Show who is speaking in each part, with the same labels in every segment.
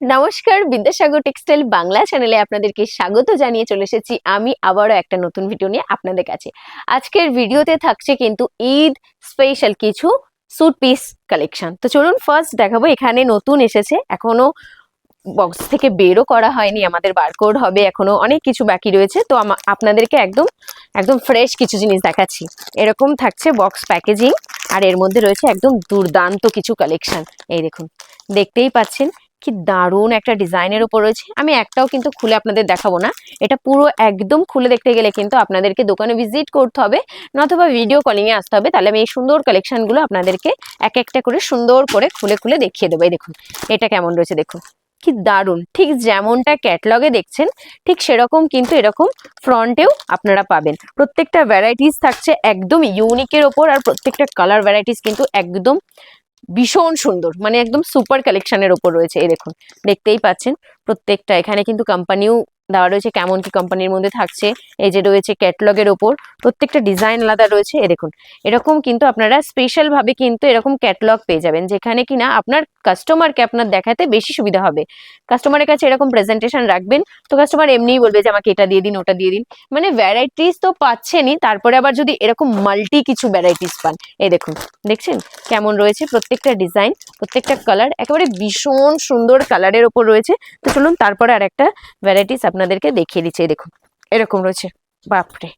Speaker 1: নমস্কার বিদ্যাসাগর টেক্সটাইল বাংলা চ্যানেলে আপনাদেরকে স্বাগত জানিয়ে চলে এসেছি আমি আবারও একটা নতুন ভিডিও নিয়ে আপনাদের কাছে। আজকের ভিডিওতে থাকছে কিন্তু ঈদ স্পেশাল কিছু স্যুট পিস কালেকশন তো চলুন ফার্স্ট দেখাবো, এখানে নতুন এসেছে, এখনও বক্স থেকে বেরও করা হয়নি, আমাদের বারকোড হবে, এখনও অনেক কিছু বাকি রয়েছে, তো আপনাদেরকে একদম একদম ফ্রেশ কিছু জিনিস দেখাচ্ছি। এরকম থাকছে বক্স প্যাকেজিং আর এর মধ্যে রয়েছে একদম দুর্দান্ত কিছু কালেকশন এই দেখুন, দেখতেই পাচ্ছেন কি দারুণ একটা ডিজাইনের উপর রয়েছে। আমি একটাও কিন্তু খুলে আপনাদের দেখাবো না। এটা পুরো একদম খুলে দেখতে গেলে কিন্তু আপনাদেরকে দোকানে ভিজিট করতে হবে, নতুবা ভিডিও কলিংয়ে আসতে হবে। তাহলে আমি এই সুন্দর কালেকশনগুলো আপনাদেরকে এক একটা করে সুন্দর করে খুলে খুলে দেখিয়ে দেবো। দেখুন, এটা কেমন রয়েছে দেখুন। কি দারুণ। ঠিক যেমনটা ক্যাটলগে দেখছেন, ঠিক সেরকম কিন্তু এরকম ফ্রন্টেও আপনারা পাবেন। প্রত্যেকটা ভ্যারাইটিস থাকছে একদম ইউনিকের ওপর আর প্রত্যেকটা কালার ভ্যারাইটিস কিন্তু একদম ভীষণ সুন্দর মানে একদম সুপার কালেকশনের ওপর রয়েছে, এই দেখুন, দেখতেই পাচ্ছেন, প্রত্যেকটা, এখানে কিন্তু কোম্পানিও দেওয়া রয়েছে কেমন কি কোম্পানির মধ্যে থাকছে। এই যে রয়েছে ক্যাটলগের ওপর, প্রত্যেকটা ডিজাইন আলাদা রয়েছে। এ দেখুন, এরকম কিন্তু আপনারা স্পেশাল ভাবে কিন্তু এরকম ক্যাটলগ পেয়ে যাবেন, যেখানে কিনা আপনার কাস্টমারকে আপনার দেখাতে বেশি সুবিধা হবে। কাস্টমারের কাছে এরকম প্রেজেন্টেশন রাখবেন, তো কাস্টমার এমনিই বলবে যে, আমাকে এটা দিয়ে দিন, ওটা দিয়ে দিন। মানে ভ্যারাইটিস তো পাচ্ছেনই, তারপরে আবার যদি এরকম মাল্টি কিছু ভ্যারাইটিস পান। এই দেখুন, দেখছেন? কেমন রয়েছে প্রত্যেকটা ডিজাইন প্রত্যেকটা কালার একেবারে ভীষণ সুন্দর কালারের ওপর রয়েছে। তো চলুন, তারপরে আর একটা ভ্যারাইটিস আপনাদেরকে দেখিয়ে দিচ্ছি দেখুন, এরকম রয়েছে, বাপরে,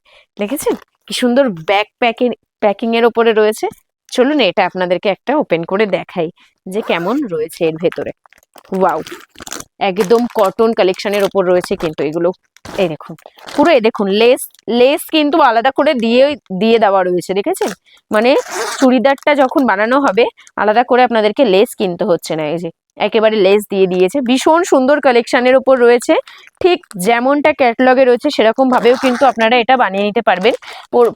Speaker 1: দেখেছেন? কি সুন্দর ব্যাক প্যাকিং প্যাকিং এর ওপরে রয়েছে। চলুন এটা আপনাদেরকে একটা ওপেন করে দেখাই যে কেমন রয়েছে এর ভেতরে। ওয়াও একদম কটন কালেকশনের ওপর রয়েছে কিন্তু এগুলো। এই দেখুন, পুরো এই দেখুন লেস লেস কিন্তু আলাদা করে দিয়ে দিয়ে দেওয়া রয়েছে, দেখেছেন? মানে চুড়িদারটা যখন বানানো হবে, আলাদা করে আপনাদেরকে লেস কিনতে হচ্ছে না, এই যে। একেবারে লেস দিয়ে দিয়েছে। ভীষণ সুন্দর কালেকশনের ওপর রয়েছে। ঠিক যেমনটা ক্যাটলগে রয়েছে, সেরকম ভাবেও কিন্তু আপনারা এটা বানিয়ে নিতে পারবেন।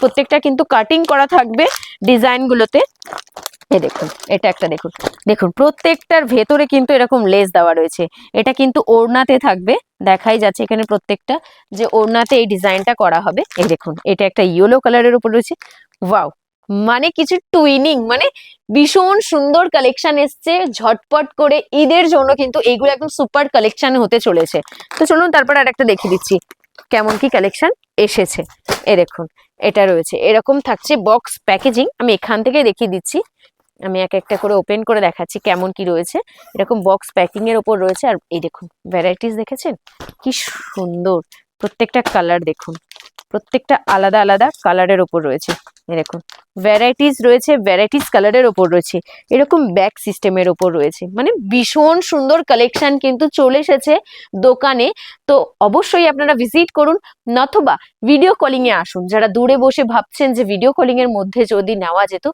Speaker 1: প্রত্যেকটা কিন্তু কাটিং করা থাকবে ডিজাইনগুলোতে এ দেখুন, এটা একটা দেখুন। দেখুন, প্রত্যেকটার ভেতরে কিন্তু এরকম লেস দেওয়া রয়েছে। এটা কিন্তু ওড়নাতে থাকবে। দেখাই যাচ্ছে এখানে প্রত্যেকটা যে ওড়নাতে এই ডিজাইনটা করা হবে। এই দেখুন, এটা একটা ইয়েলো কালারের উপর রয়েছে। ওয়াও মানে কিছু টুইনিং মানে ভীষণ সুন্দর কালেকশন এসছে। ঝটপট করে ঈদের জন্য কিন্তু এইগুলো একদম সুপার কালেকশন হতে চলেছে। তো চলুন তারপর আর একটা দেখিয়ে দিচ্ছি, কেমন কি কালেকশন এসেছে। এ দেখুন, এটা রয়েছে। এরকম থাকছে বক্স প্যাকেজিং আমি এখান থেকে দেখিয়ে দিচ্ছি। আমি এক একটা করে ওপেন করে দেখাচ্ছি কেমন কি রয়েছে। এরকম বক্স প্যাকিং এর ওপর রয়েছে। আর এই দেখুন ভ্যারাইটিস দেখেছেন? কি সুন্দর। প্রত্যেকটা কালার দেখুন। প্রত্যেকটা আলাদা আলাদা কালারের ওপর রয়েছে। দেখুন ভ্যারাইটিস রয়েছে ভ্যারাইটিস কালারের ওপর রয়েছে, এরকম ব্যাক সিস্টেমের ওপর রয়েছে। মানে ভীষণ সুন্দর কালেকশন কিন্তু চলে এসেছে দোকানে। তো অবশ্যই আপনারা ভিজিট করুন নথবা ভিডিও কলিংয়ে আসুন। যারা দূরে বসে ভাবছেন যে ভিডিও কলিংয়ের মধ্যে যদি নেওয়া যেত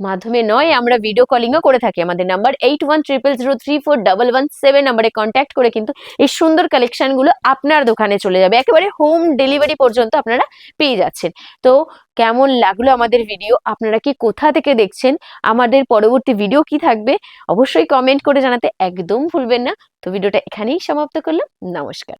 Speaker 1: মাধ্যমে নয়, আমরা ভিডিও কলিংও করে থাকি। আমাদের number eight one triple zero three four double one seven নাম্বারে কন্ট্যাক্ট করে কিন্তু এই সুন্দর কালেকশনগুলো আপনার দোকানে চলে যাবে। একেবারে হোম ডেলিভারি পর্যন্ত আপনারা পেয়ে যাচ্ছেন। তো কেমন লাগল আমাদের ভিডিও আপনারা কি কোথা থেকে দেখছেন? আমাদের পরবর্তী ভিডিও কি থাকবে? অবশ্যই কমেন্ট করে জানাতে একদম ভুলবেন না। তো ভিডিওটা এখানেই সমাপ্ত করলাম। নমস্কার।